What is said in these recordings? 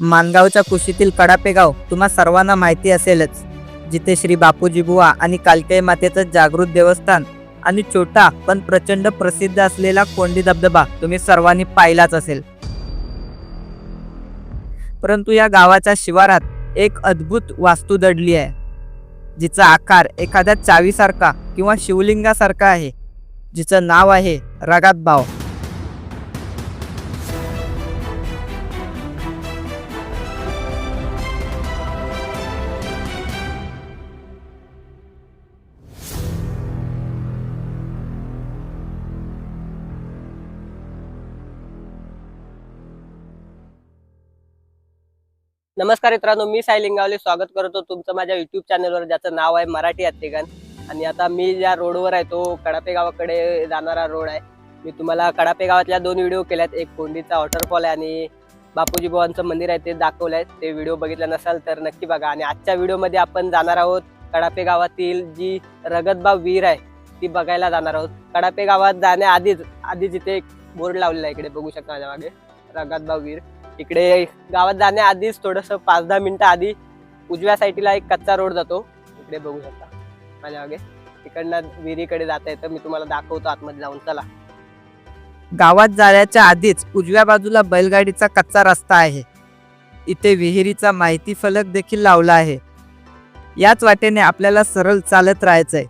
मानगावच्या कुशीतील कडापेगाव तुम्हा सर्वांना माहिती असेलच. जिथे श्री बापूजी बुवा आणि कालकाई मातेचं जागृत देवस्थान आणि छोटा पण प्रचंड प्रसिद्ध असलेला कोंडी धबधबा तुम्ही सर्वांनी पाहिलाच असेल. परंतु या गावाच्या शिवारात एक अद्भुत वास्तू दडली आहे. जिचा आकार एखाद्या चावीसारखा किंवा शिवलिंगासारखा आहे. जिचं नाव आहे रगात भाव नमस्कार मित्रांनो मी साई लिंगावले स्वागत करतो तुमचं माझ्या युट्यूब चॅनलवर ज्याचं नाव आहे मराठी हत्तीगण आणि आता मी ज्या रोडवर आहे तो कडापे गावाकडे जाणारा रोड आहे. मी तुम्हाला कडापे गावातल्या दोन व्हिडिओ केल्यात. एक कोंडीचा वॉटरफॉल आहे आणि बापूजी बुवांचं मंदिर आहे ते दाखवलं आहे ते व्हिडिओ बघितला नसाल तर नक्की बघा. आणि आजच्या व्हिडिओमध्ये आपण जाणार आहोत कडापे गावातील जी रगतबाव विहीर आहे ती बघायला जाणार आहोत. कडापे गावात जाण्याआधीच आधी जिथे एक बोर्ड लावलेला आहे इकडे बघू शकता माझ्या मागे. रगतबाव विहीर इकडे गावात जाण्याआधीच थोडस पाच दहा मिनिटं आधी उजव्या साईडला एक कच्चा रोड जातो. इकडे बघू शकता. माझ्या मागे. तिकडनं विहिरीकडे जाता येतं. मी तुम्हाला दाखवतो आतमध्ये जाऊन. चला. गावात जाण्याच्या आधीच उजव्या बाजूला बैलगाडीचा कच्चा रस्ता आहे. इथे विहिरीचा माहिती फलक देखील लावला आहे. याच वाटेने आपल्याला सरळ चालत राहायचंय.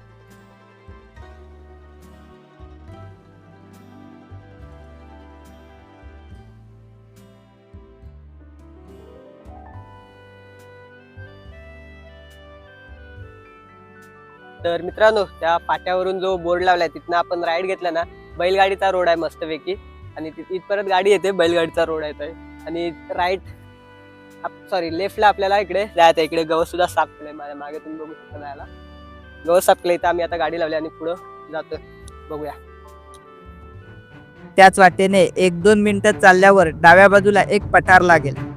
तर मित्रांनो त्या पाट्यावरून जो बोर्ड लावलाय तिथनं आपण राईड घेतला ना बैलगाडीचा रोड आहे मस्तपैकी. आणि ति- इथपर्यंत गाडी येते बैलगाडीचा रोड आहे आणि राईट सॉरी लेफ्टला आपल्याला इकडे जायचं आहे. इकडे गवत सुद्धा साफ केलंय माझ्या मागे तुम्ही बघू शकता जायला. गवत साफ इथं आम्ही आता गाडी लावली आणि पुढं जातोय. बघूया. त्याच वाटेने एक दोन मिनिटं चालल्यावर डाव्या बाजूला एक पठार लागेल.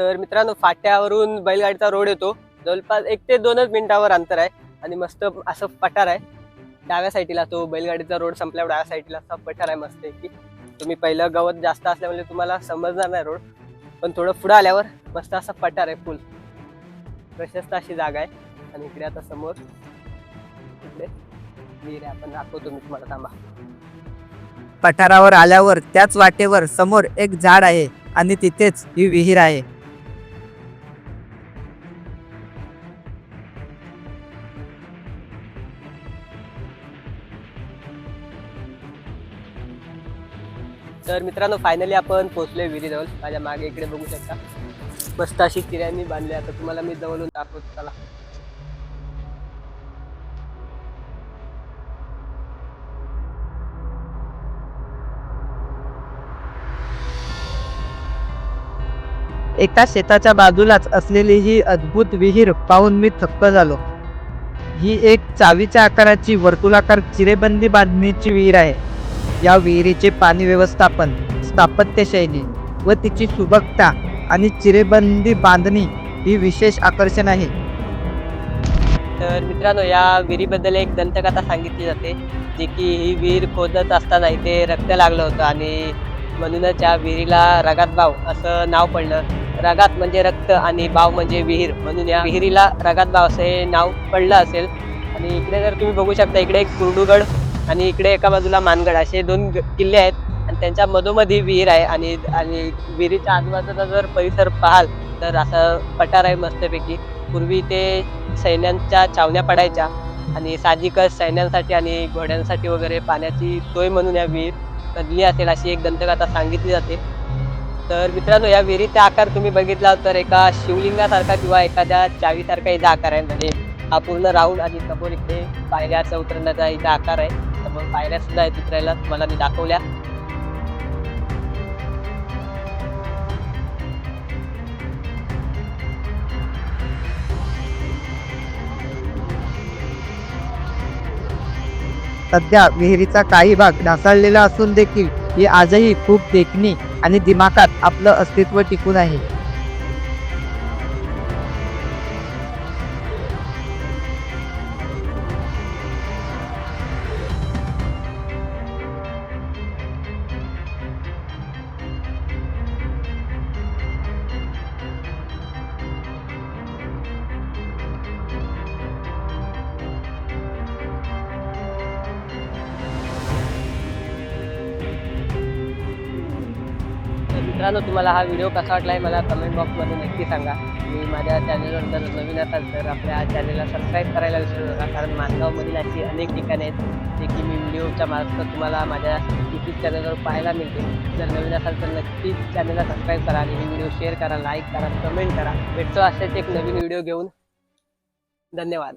तर मित्रांनो फाट्यावरून बैलगाडीचा रोड येतो. जवळपास एक ते दोनच मिनिटावर अंतर आहे आणि मस्त असं पठार आहे. डाव्या साईडला तो बैलगाडीचा रोड संपल्यावर डाव्या साईडला असा पठार आहे मस्त की तुम्ही पहिलं गवत जास्त असल्यामुळे म्हणजे तुम्हाला समजणार नाही रोड. पण थोडं पुढं आल्यावर मस्त असा पठार आहे फुल प्रशस्त अशी जागा आहे. आणि इकडे आता समोर इकडे विहीर आहे. आपण दाखवतो मी तुम्हाला थांबा. पठारावर आल्यावर त्याच वाटेवर समोर एक झाड आहे आणि तिथेच ही विहीर आहे. तर मित्रांनो फायनली आपण पोहोचलोय विहिरीजवळ माझ्या मागे इकडे बघू शकता. मस्त अशी चिऱ्यांनी बांधली आता तुम्हाला मी जवळून दाखवतो. चला. एका शेताच्या बाजूलाच असलेली ही अद्भुत विहीर पाहून मी थक्क झालो. ही एक चावीच्या आकाराची वर्तुलाकार चिरेबंदी बांधणीची विहीर आहे. या विहिरीचे पाणी व्यवस्थापन स्थापत्यशैली व तिची सुबकता आणि चिरेबंदी बांधणी ही विशेष आकर्षण आहे. तर मित्रांनो या विहिरीबद्दल एक दंतकथा सांगितली जाते जी की ही विहीर खोदत असताना इथे रक्त लागलं होतं आणि म्हणूनच या विहिरीला रगात बाव असं नाव पडलं. रगात म्हणजे रक्त आणि बाव म्हणजे विहीर म्हणून या विहिरीला रगात बाव असं हे नाव पडलं असेल. आणि इकडे जर तुम्ही बघू शकता इकडे एक कुर्डुगड आणि इकडे एका बाजूला मानगड असे दोन किल्ले आहेत. आणि त्यांच्या मधोमधी विहीर आहे आणि आणि विहिरीच्या आजूबाजूचा जर परिसर पाहाल तर असं पठार आहे मस्तपैकी. पूर्वी ते सैन्यांच्या छावण्या पडायच्या आणि साहजिकच सैन्यांसाठी आणि घोड्यांसाठी वगैरे पाण्याची सोय म्हणून या विहीर कधी असेल अशी एक दंतकथा सांगितली जाते. तर मित्रांनो या विहिरीचा आकार तुम्ही बघितला तर एका शिवलिंगासारखा किंवा एखाद्या चावीसारखा इथं आकार आहे. म्हणजे हा पूर्ण राऊंड आणि समोर इथे पायऱ्याचा उतरण्याचा इथं आकार आहे. पायऱ्या सुद्धा आहेत उतरायला तुम्हाला मी दाखवल्या. सध्या विहिरीचा काही भाग ढासळलेला असून देखील ही आजही खूप देखणी आणि दिमाखात आपलं अस्तित्व टिकून आहे. मित्रांनो तुम्हाला हा व्हिडिओ कसा वाटला आहे मला कमेंट बॉक्समध्ये नक्की सांगा. मी माझ्या चॅनलवर जर नवीन असाल तर आपल्या चॅनलला सबस्क्राईब करायला विसरू नका कारण माणगावमधील अशी अनेक ठिकाणे आहेत जे की मी व्हिडिओच्या मार्फत तुम्हाला माझ्या यूट्यूब चॅनलवर पाहायला मिळते जर नवीन असाल तर नक्कीच चॅनलला सबस्क्राईब करा आणि ही व्हिडिओ शेअर करा लाईक करा कमेंट करा. भेटतो असेच एक नवीन व्हिडिओ घेऊन. धन्यवाद.